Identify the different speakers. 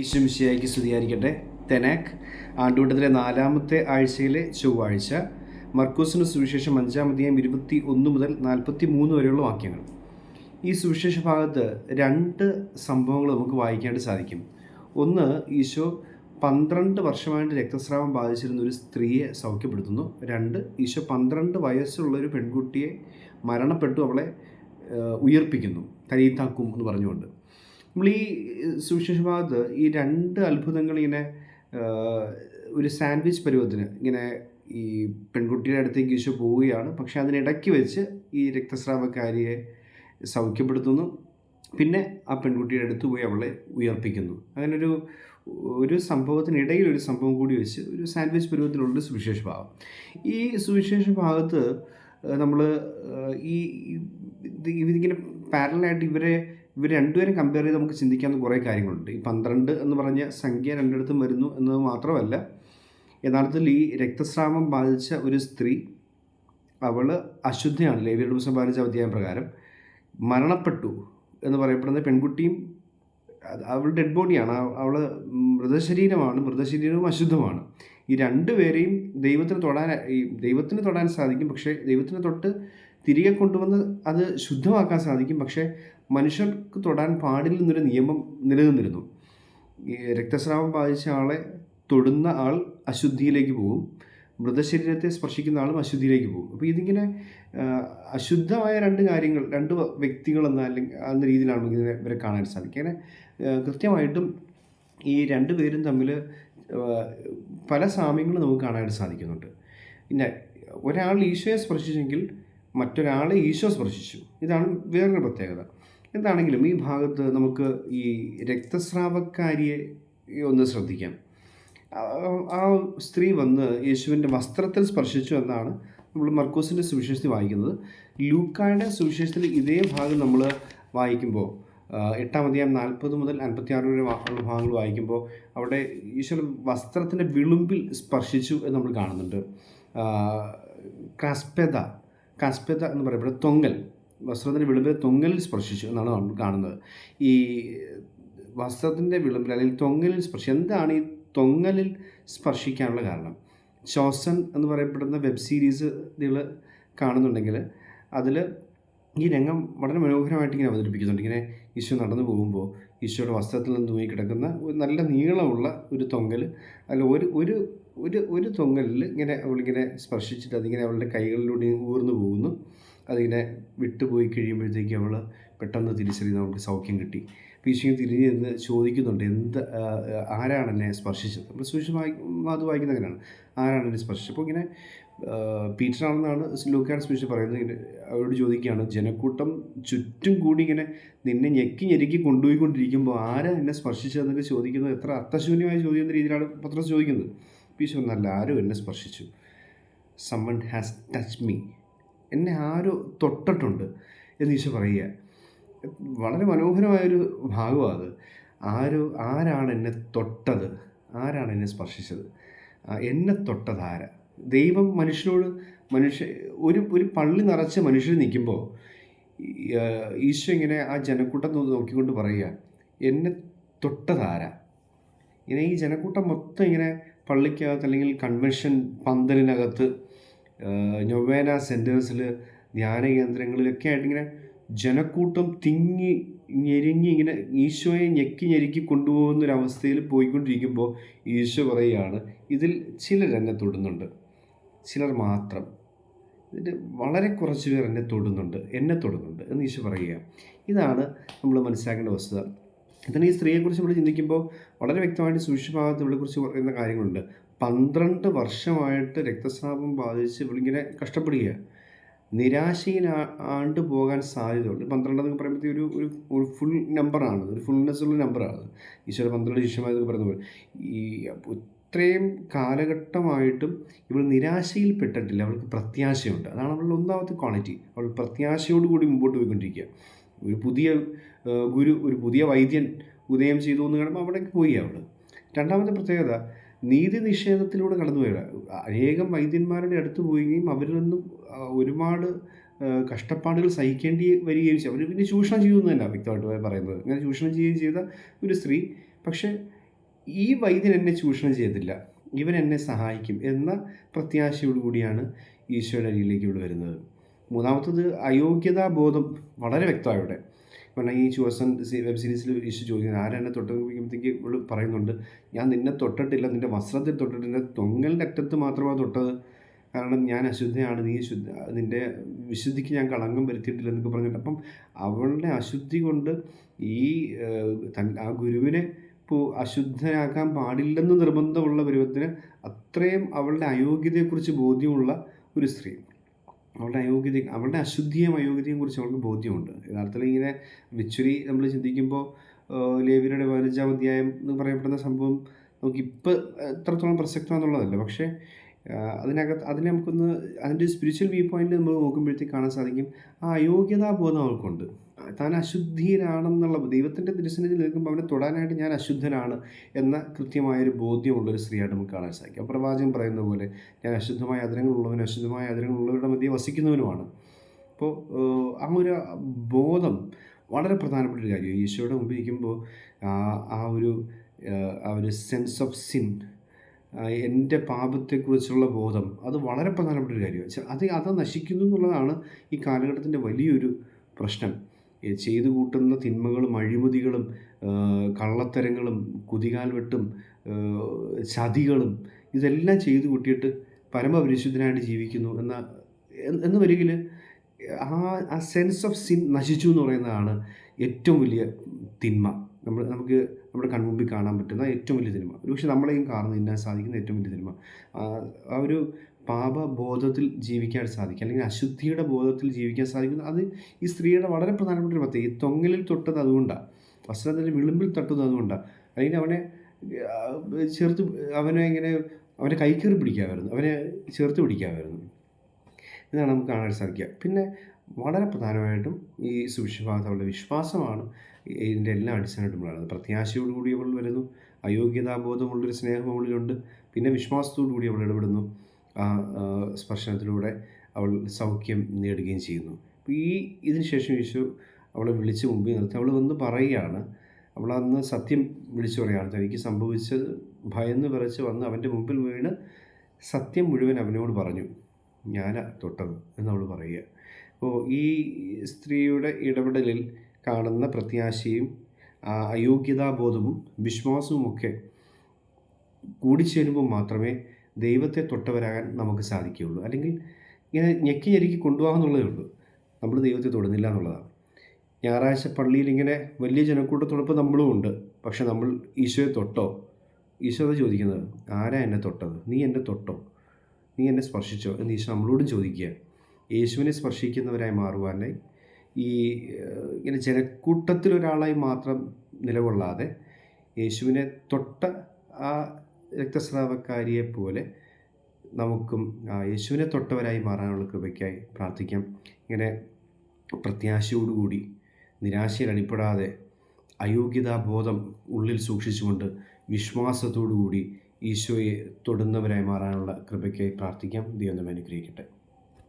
Speaker 1: ഈശ്വമിശിയായിക്ക് സ്തുതിയായിരിക്കട്ടെ. തെനാക് ആണ്ടുകൂട്ടത്തിലെ നാലാമത്തെ ആഴ്ചയിലെ ചൊവ്വാഴ്ച മർക്കൂസിന് സുവിശേഷം അഞ്ചാം അധ്യായം ഇരുപത്തി ഒന്ന് മുതൽ നാൽപ്പത്തി മൂന്ന് വരെയുള്ള വാക്യങ്ങൾ. ഈ സുവിശേഷ ഭാഗത്ത് രണ്ട് സംഭവങ്ങൾ നമുക്ക് വായിക്കാനായിട്ട് സാധിക്കും. ഒന്ന് ഈശോ പന്ത്രണ്ട് വർഷമായിട്ട് രക്തസ്രാവം ബാധിച്ചിരുന്ന ഒരു സ്ത്രീയെ സൗഖ്യപ്പെടുത്തുന്നു. രണ്ട് ഈശോ പന്ത്രണ്ട് വയസ്സുള്ള ഒരു പെൺകുട്ടിയെ മരണപ്പെട്ടു അവളെ ഉയർപ്പിക്കുന്നു തരീത്താക്കും എന്ന് പറഞ്ഞുകൊണ്ട്. നമ്മൾ ഈ സുവിശേഷ ഭാഗത്ത് ഈ രണ്ട് അത്ഭുതങ്ങൾ ഇങ്ങനെ ഒരു സാൻഡ്വിച്ച് പരുവത്തിന് ഇങ്ങനെ ഈ പെൺകുട്ടിയുടെ അടുത്തേക്ക് ഈശോ പോവുകയാണ്. പക്ഷെ അതിനിടയ്ക്ക് വെച്ച് ഈ രക്തസ്രാവക്കാരിയെ സൗഖ്യപ്പെടുത്തുന്നു. പിന്നെ ആ പെൺകുട്ടിയുടെ അടുത്ത് പോയി അവളെ ഉയർപ്പിക്കുന്നു. അങ്ങനൊരു ഒരു സംഭവത്തിനിടയിൽ ഒരു സംഭവം കൂടി വെച്ച് ഒരു സാൻഡ്വിച്ച് പരുവത്തിലുള്ള സുവിശേഷ ഭാഗം ഈ സുവിശേഷ ഭാഗത്ത് നമ്മൾ ഈ ഇത് ഇതിങ്ങനെ പാരലായിട്ട് ഇവരെ ഇവർ രണ്ടുപേരും കമ്പയർ ചെയ്ത് നമുക്ക് ചിന്തിക്കാവുന്ന കുറേ കാര്യങ്ങളുണ്ട്. ഈ പന്ത്രണ്ട് എന്ന് പറഞ്ഞ സംഖ്യ രണ്ടിടത്തും വരുന്നു എന്നത് മാത്രമല്ല യഥാർത്ഥത്തിൽ ഈ രക്തസ്രാവം ബാധിച്ച ഒരു സ്ത്രീ അവൾ അശുദ്ധയാണ്. ലേവിയുടെ പുസ്തകം ബാധിച്ച അധ്യായം പ്രകാരം മരണപ്പെട്ടു എന്ന് പറയപ്പെടുന്ന പെൺകുട്ടിയും അവൾ ഡെഡ് ബോഡിയാണ് അവൾ മൃതശരീരമാണ് മൃതശരീരവും അശുദ്ധമാണ് ഈ രണ്ടുപേരെയും ദൈവത്തിന് തൊടാൻ ഈ ദൈവത്തിന് തൊടാൻ സാധിക്കും. പക്ഷേ ദൈവത്തിന് തൊട്ട് തിരികെ കൊണ്ടുവന്ന് അത് ശുദ്ധമാക്കാൻ സാധിക്കും. പക്ഷേ മനുഷ്യർക്ക് തൊടാൻ പാടില്ലെന്നൊരു നിയമം നിലനിന്നിരുന്നു. രക്തസ്രാവം ബാധിച്ച ആളെ തൊടുന്ന ആൾ അശുദ്ധിയിലേക്ക് പോകും. മൃതശരീരത്തെ സ്പർശിക്കുന്ന ആളും അശുദ്ധിയിലേക്ക് പോകും. അപ്പോൾ ഇതിങ്ങനെ അശുദ്ധമായ രണ്ട് കാര്യങ്ങൾ രണ്ട് വ്യക്തികൾ എന്ന അല്ലെങ്കിൽ എന്ന രീതിയിലാണ് ഇതിനെ ഇവരെ കാണാൻ സാധിക്കുക. അങ്ങനെ കൃത്യമായിട്ടും ഈ രണ്ട് പേരും തമ്മിൽ പല സാമ്യങ്ങളും നമുക്ക് കാണാനായിട്ട് സാധിക്കുന്നുണ്ട്. പിന്നെ ഒരാൾ ഈശോയെ സ്പർശിച്ചെങ്കിൽ മറ്റൊരാളെ ഈശോ സ്പർശിച്ചു. ഇതാണ് വേറൊരു പ്രത്യേകത. എന്താണെങ്കിലും ഈ ഭാഗത്ത് നമുക്ക് ഈ രക്തസ്രാവക്കാരിയെ ഒന്ന് ശ്രദ്ധിക്കാം. ആ- സ്ത്രീ വന്ന് യേശുവിന്റെ വസ്ത്രത്തിൽ സ്പർശിച്ചു എന്നാണ് നമ്മൾ മർക്കോസിന്റെ സുവിശേഷത്തിൽ വായിക്കുന്നത്. ലൂക്കായുടെ സുവിശേഷത്തിൽ ഇതേ ഭാഗം നമ്മൾ വായിക്കുമ്പോൾ എട്ടാം അധ്യായം നാൽപ്പത് മുതൽ അൻപത്തിയാറ് വരെ വാ- ഉള്ള ഭാഗങ്ങൾ വായിക്കുമ്പോൾ അവിടെ ഈശ്വരൻ വസ്ത്രത്തിന്റെ വിളുമ്പിൽ സ്പർശിച്ചു എന്ന് നമ്മൾ കാണുന്നുണ്ട്. കാസ്പെത കാസ്പെത എന്ന് പറയുമ്പോൾ തൊങ്ങൽ. വസ്ത്രത്തിന്റെ വിളിമ്പിൽ തൊങ്ങലിൽ സ്പർശിച്ചു എന്നാണ് നമ്മൾ കാണുന്നത്. ഈ വസ്ത്രത്തിന്റെ വിളുമ്പിൽ അല്ലെങ്കിൽ തൊങ്ങലിൽ സ്പർശിച്ചു. എന്താണ് ഈ തൊങ്ങലിൽ സ്പർശിക്കാനുള്ള കാരണം? ചോസൻ എന്ന് പറയപ്പെടുന്ന വെബ് സീരീസ് നിങ്ങൾ കാണുന്നുണ്ടെങ്കിൽ അതിൽ ഈ രംഗം വളരെ മനോഹരമായിട്ട് ഇങ്ങനെ അവതരിപ്പിക്കുന്നുണ്ട്. ഇങ്ങനെ ഈശോ നടന്നു പോകുമ്പോൾ ഈശോയുടെ വസ്ത്രത്തിൽ നിന്ന് തൂങ്ങി കിടക്കുന്ന ഒരു നല്ല നീളമുള്ള ഒരു തൊങ്ങൽ അതിൽ ഒരു ഒരു ഒരു ഒരു തൊങ്ങലിൽ ഇങ്ങനെ അവളിങ്ങനെ സ്പർശിച്ചിട്ട് അതിങ്ങനെ അവളുടെ കൈകളിലൂടെ ഊർന്നു പോകുന്നു. അതിങ്ങനെ വിട്ടുപോയി കഴിയുമ്പോഴത്തേക്ക് അവൾ പെട്ടെന്ന് തിരിച്ചറിയുന്ന അവൾക്ക് സൗഖ്യം കിട്ടി. അപ്പോൾ ഈശോ തിരിഞ്ഞ് നിന്ന് ചോദിക്കുന്നുണ്ട്. എന്ത് ആരാണ് എന്നെ സ്പർശിച്ചത്? നമ്മൾ സൂക്ഷിച്ച് വായി വായിക്കുന്ന അങ്ങനെയാണ്. ആരാണ് എന്നെ സ്പർശിച്ചത്? അപ്പോൾ ഇങ്ങനെ പീറ്ററാണെന്നാണ് ലൂക്കാൻ സ്പീഷ് പറയുന്നത്. ഇങ്ങനെ അവരോട് ചോദിക്കുകയാണ് ജനക്കൂട്ടം ചുറ്റും കൂടി ഇങ്ങനെ നിന്നെ ഞെക്കി ഞെരുക്കി കൊണ്ടുപോയിക്കൊണ്ടിരിക്കുമ്പോൾ ആരാ എന്നെ സ്പർശിച്ചതെന്നൊക്കെ ചോദിക്കുന്നത് എത്ര അർത്ഥശൂന്യമായി എന്ന രീതിയിലാണ് പത്രം ചോദിക്കുന്നത്. പീശോ നല്ല ആരും എന്നെ സ്പർശിച്ചു. സമ്മൺ ഹാസ് ടച്ച് മീ എന്നെ ആരോ തൊട്ടിട്ടുണ്ട് എന്ന് ഈശോ പറയുക. വളരെ മനോഹരമായൊരു ഭാഗമാണ് അത്. ആരോ ആരാണ് എന്നെ തൊട്ടത്? ആരാണ് എന്നെ സ്പർശിച്ചത്? എന്നെ തൊട്ടത് ആര? ദൈവം മനുഷ്യനോട് മനുഷ്യ ഒരു ഒരു പള്ളി നിറച്ച് മനുഷ്യർ നിൽക്കുമ്പോൾ ഈശോ ഇങ്ങനെ ആ ജനക്കൂട്ടം നോക്കി നോക്കിക്കൊണ്ട് പറയുക എന്നെ തൊട്ടതാരാ ഇങ്ങനെ ഈ ജനക്കൂട്ടം മൊത്തം ഇങ്ങനെ പള്ളിക്കകത്ത് അല്ലെങ്കിൽ കൺവെൻഷൻ പന്തലിനകത്ത് നൊവേന സെന്റേഴ്സിൽ ധ്യാന കേന്ദ്രങ്ങളിലൊക്കെ ആയിട്ട് ഇങ്ങനെ ജനക്കൂട്ടം തിങ്ങി ഞെരുങ്ങി ഇങ്ങനെ ഈശോയെ ഞെക്കി ഞെരുക്കി കൊണ്ടുപോകുന്ന ഒരു അവസ്ഥയിൽ പോയിക്കൊണ്ടിരിക്കുമ്പോൾ ഈശോ പറയുകയാണ് ഇതിൽ ചിലർ എന്നെ തൊടുന്നുണ്ട്. ചിലർ മാത്രം. ഇതിൽ വളരെ കുറച്ച് പേർ എന്നെ തൊടുന്നുണ്ട്. എന്നെ തൊടുന്നുണ്ട്. എന്ന് ഈശോ പറയുക ഇതാണ് നമ്മൾ മനസ്സിലാക്കേണ്ട വസ്തുത. എന്നാൽ ഈ സ്ത്രീയെക്കുറിച്ച് നമ്മൾ ചിന്തിക്കുമ്പോൾ വളരെ വ്യക്തമായിട്ട് സുവിശഭാഗത്ത് ഇവളെക്കുറിച്ച് പറയുന്ന കാര്യങ്ങളുണ്ട്. പന്ത്രണ്ട് വർഷമായിട്ട് രക്തസ്രാവം ബാധിച്ച് ഇവളിങ്ങനെ കഷ്ടപ്പെടുക നിരാശയിൽ ആണ്ട് പോകാൻ സാധ്യതയുണ്ട്. പന്ത്രണ്ട് എന്നൊക്കെ പറയുമ്പോഴത്തേക്ക് ഒരു ഒരു ഫുൾ നമ്പറാണ് ഒരു ഫുൾനെസ് ഉള്ള നമ്പറാണ് ഈശ്വര പന്ത്രണ്ട് ശിഷ്യമാരെന്നൊക്കെ പറയുന്ന പോലെ. ഈ ഇത്രയും കാലഘട്ടമായിട്ടും ഇവൾ നിരാശയിൽ പെട്ടിട്ടില്ല അവൾക്ക് പ്രത്യാശയുണ്ട്. അതാണ് അവളുടെ ഒന്നാമത്തെ ക്വാളിറ്റി അവൾ പ്രത്യാശയോടുകൂടി മുമ്പോട്ട് പോയിക്കൊണ്ടിരിക്കുക. ഒരു പുതിയ ഗുരു ഒരു പുതിയ വൈദ്യൻ ഉദയം ചെയ്തു എന്ന് കാണുമ്പോൾ അവിടേക്ക് പോയി അവൾ രണ്ടാമത്തെ പ്രത്യേകത നീതി നിഷേധത്തിലൂടെ കടന്നു വരിക അനേകം വൈദ്യന്മാരുടെ അടുത്ത് പോവുകയും അവരിൽ നിന്നും ഒരുപാട് കഷ്ടപ്പാടുകൾ സഹിക്കേണ്ടി വരികയും ചെയ്യും അവർ പിന്നെ ചൂഷണം ചെയ്തു തന്നെ വ്യക്തമായിട്ട് പറയുന്നത്. അങ്ങനെ ചൂഷണം ചെയ്യുകയും ചെയ്ത ഒരു സ്ത്രീ പക്ഷേ ഈ വൈദ്യൻ എന്നെ ചൂഷണം ചെയ്തില്ല. ഇവൻ എന്നെ സഹായിക്കും എന്ന പ്രത്യാശയോടു കൂടിയാണ് ഈശോയുടെ അരിയിലേക്ക് ഇവിടെ വരുന്നത്. മൂന്നാമത്തത് അയോഗ്യതാ ബോധം വളരെ വ്യക്തമാണ് ഇവിടെ കാരണം ഈ ചുവസൻ വെബ് സീരീസിൽ ഈശോ ചോദിക്കുന്നത് ആരെന്നെ തൊട്ടുമ്പോഴത്തേക്ക് ഇവിടെ പറയുന്നുണ്ട് ഞാൻ നിന്നെ തൊട്ടിട്ടില്ല നിന്റെ വസ്ത്രത്തിൽ തൊട്ടിട്ടില്ല തൊങ്ങലിന്റെ അറ്റത്ത് മാത്രമാണ് തൊട്ടത്. കാരണം ഞാൻ അശുദ്ധയാണ് നീ ശുദ്ധ നിന്റെ വിശുദ്ധിക്ക് ഞാൻ കളങ്കം വരുത്തിയിട്ടില്ല എന്നൊക്കെ പറഞ്ഞിട്ട് അപ്പം അവളുടെ അശുദ്ധി കൊണ്ട് ഈ ആ ഗുരുവിനെ ഇപ്പോൾ അശുദ്ധനാക്കാൻ പാടില്ലെന്ന് നിർബന്ധമുള്ള പരുവത്തിന് അത്രയും അവളുടെ അയോഗ്യതയെക്കുറിച്ച് ബോധ്യമുള്ള ഒരു സ്ത്രീ. അവളുടെ അയോഗ്യത അവളുടെ അശുദ്ധിയും അയോഗ്യതയും കുറിച്ച് അവൾക്ക് ബോധ്യമുണ്ട്. യഥാർത്ഥത്തിൽ ഇങ്ങനെ വിച്വലി നമ്മൾ ചിന്തിക്കുമ്പോൾ ലേവിയുടെ പതിനഞ്ചാം അധ്യായം എന്ന് പറയപ്പെടുന്ന സംഭവം നമുക്ക് ഇപ്പം എത്രത്തോളം പ്രസക്തമാണെന്നുള്ളതല്ല. പക്ഷേ അതിനകത്ത് അതിനെ നമുക്കൊന്ന് അതിന്റെ സ്പിരിച്വൽ വ്യൂ പോയിന്റ് നമ്മൾ നോക്കുമ്പോഴത്തേക്ക് കാണാൻ സാധിക്കും ആ അയോഗ്യതാബോധം അവൾക്കുണ്ട്. താൻ അശുദ്ധിയിലാണെന്നുള്ള ദൈവത്തിന്റെ തിരുസന്നിധിയിൽ നിൽക്കുമ്പോൾ അവനെ തൊടാനായിട്ട് ഞാൻ അശുദ്ധനാണ് എന്ന കൃത്യമായൊരു ബോധ്യമുള്ളൊരു സ്ത്രീയായിട്ട് നമുക്ക് കാണാൻ സാധിക്കും. പ്രവാചകൻ പറയുന്ന പോലെ ഞാൻ അശുദ്ധമായ അതിരങ്ങളുള്ളവനും അശുദ്ധമായ അതിരങ്ങളുള്ളവരുടെ മധ്യേ വസിക്കുന്നവനുമാണ്. അപ്പോൾ ആ ഒരു ബോധം വളരെ പ്രധാനപ്പെട്ട ഒരു കാര്യമാണ്. ഈശോയുടെ മുമ്പിൽ ഇരിക്കുമ്പോൾ ആ ഒരു ആ ഒരു സെൻസ് ഓഫ് സിൻ എന്റെ പാപത്തെക്കുറിച്ചുള്ള ബോധം അത് വളരെ പ്രധാനപ്പെട്ട ഒരു കാര്യമാണ്. അത് അത് നശിക്കുന്നു എന്നുള്ളതാണ് ഈ കാലഘട്ടത്തിന്റെ വലിയൊരു പ്രശ്നം. ചെയ്തു കൂട്ടുന്ന തിന്മകളും അഴിമതികളും കള്ളത്തരങ്ങളും കുതികാൽ വെട്ടും ചതികളും ഇതെല്ലാം ചെയ്തു കൂട്ടിയിട്ട് പരമപരിശുദ്ധനായിട്ട് ജീവിക്കുന്നു എന്ന എന്ന് വരികിൽ ആ ആ സെൻസ് ഓഫ് സിൻ നശിച്ചു എന്ന് പറയുന്നതാണ് ഏറ്റവും വലിയ തിന്മ. നമ്മൾ നമുക്ക് നമ്മുടെ കൺമുമ്പിൽ കാണാൻ പറ്റുന്ന ഏറ്റവും വലിയ സിനിമ ഒരുപക്ഷെ നമ്മളെയും കാണുന്ന തിന്നാൻ സാധിക്കുന്ന ഏറ്റവും വലിയ തിന്മ. ആ ഒരു പാപബോധത്തിൽ ജീവിക്കാൻ സാധിക്കും. അല്ലെങ്കിൽ അശുദ്ധിയുടെ ബോധത്തിൽ ജീവിക്കാൻ സാധിക്കുന്നു. അത് ഈ സ്ത്രീയുടെ വളരെ പ്രധാനപ്പെട്ട ഒരു പ്രത്യേകത ഈ തൊങ്ങലിൽ തൊട്ടത് അതുകൊണ്ടാണ്. വസ്ത്രത്തിന്റെ വിളിമ്പിൽ തട്ടുന്നത് അതുകൊണ്ടാണ്. അല്ലെങ്കിൽ അവനെ ചേർത്ത് അവനെ ഇങ്ങനെ അവനെ കൈക്കറി പിടിക്കാമായിരുന്നു. അവനെ ചേർത്ത് പിടിക്കാമായിരുന്നു. ഇതാണ് നമുക്ക് കാണാൻ സാധിക്കുക. പിന്നെ വളരെ പ്രധാനമായിട്ടും ഈ സുവിശ്വാസമുള്ള വിശ്വാസമാണ് ഇതിന്റെ എല്ലാ അടിസ്ഥാനമായിട്ടും പറയുന്നത് പ്രത്യാശയോടുകൂടി അവൾ വരുന്നു. അയോഗ്യതാബോധമുള്ളൊരു സ്നേഹം അവളിലുണ്ട്. പിന്നെ വിശ്വാസത്തോടു കൂടി അവൾ ഇടപെടുന്നു. ആ സ്പർശനത്തിലൂടെ അവൾ സൗഖ്യം നേടുകയും ചെയ്യുന്നു. അപ്പോൾ ഈ ഇതിന് ശേഷം യേശു അവളെ വിളിച്ച് മുമ്പിൽ നിർത്തി. അവൾ വന്ന് പറയുകയാണ് അവൾ അന്ന് സത്യം വിളിച്ചു പറയുകയാണ്. തനിക്ക് സംഭവിച്ചത് ഭയന്ന് വിറച്ച് വന്ന് അവന്റെ മുമ്പിൽ വീണ് സത്യം മുഴുവൻ അവനോട് പറഞ്ഞു ഞാനാ തൊട്ടത് എന്നവൾ പറയുക. അപ്പോൾ ഈ സ്ത്രീയുടെ ഇടപെടലിൽ കാണുന്ന പ്രത്യാശയും അയോഗ്യതാബോധവും വിശ്വാസവുമൊക്കെ കൂടിച്ചേരുമ്പോൾ മാത്രമേ ദൈവത്തെ തൊട്ടവരാകാൻ നമുക്ക് സാധിക്കുകയുള്ളൂ. അല്ലെങ്കിൽ ഇങ്ങനെ ഞെക്കി ഞെരുക്കി കൊണ്ടുപോകാമെന്നുള്ളതേ ഉള്ളൂ. നമ്മൾ ദൈവത്തെ തൊടുന്നില്ല എന്നുള്ളതാണ്. ഞായറാഴ്ച പള്ളിയിൽ ഇങ്ങനെ വലിയ ജനക്കൂട്ടത്തോടൊപ്പം നമ്മളും ഉണ്ട്. പക്ഷെ നമ്മൾ ഈശോയെ തൊട്ടോ? ഈശോ ചോദിക്കുന്നത്? ആരാ എന്നെ തൊട്ടത്? നീ എന്നെ തൊട്ടോ? നീ എന്നെ സ്പർശിച്ചോ? എന്ന് ഈശോ നമ്മളോടും ചോദിക്കുക യേശുവിനെ സ്പർശിക്കുന്നവരായി മാറുവാനായി ഈ ഇങ്ങനെ ജനക്കൂട്ടത്തിലൊരാളായി മാത്രം നിലകൊള്ളാതെ യേശുവിനെ തൊട്ട ആ രക്തസ്രാവക്കാരിയെ പോലെ നമുക്കും യേശുവിനെ തൊട്ടവരായി മാറാനുള്ള കൃപയ്ക്കായി പ്രാർത്ഥിക്കാം. ഇങ്ങനെ പ്രത്യാശയോടുകൂടി നിരാശയിൽ അടിപ്പെടാതെ അയോഗ്യതാബോധം ഉള്ളിൽ സൂക്ഷിച്ചുകൊണ്ട് വിശ്വാസത്തോടുകൂടി ഈശോയെ തൊടുന്നവരായി മാറാനുള്ള കൃപയ്ക്കായി പ്രാർത്ഥിക്കാം. ദൈവം അനുഗ്രഹിക്കട്ടെ.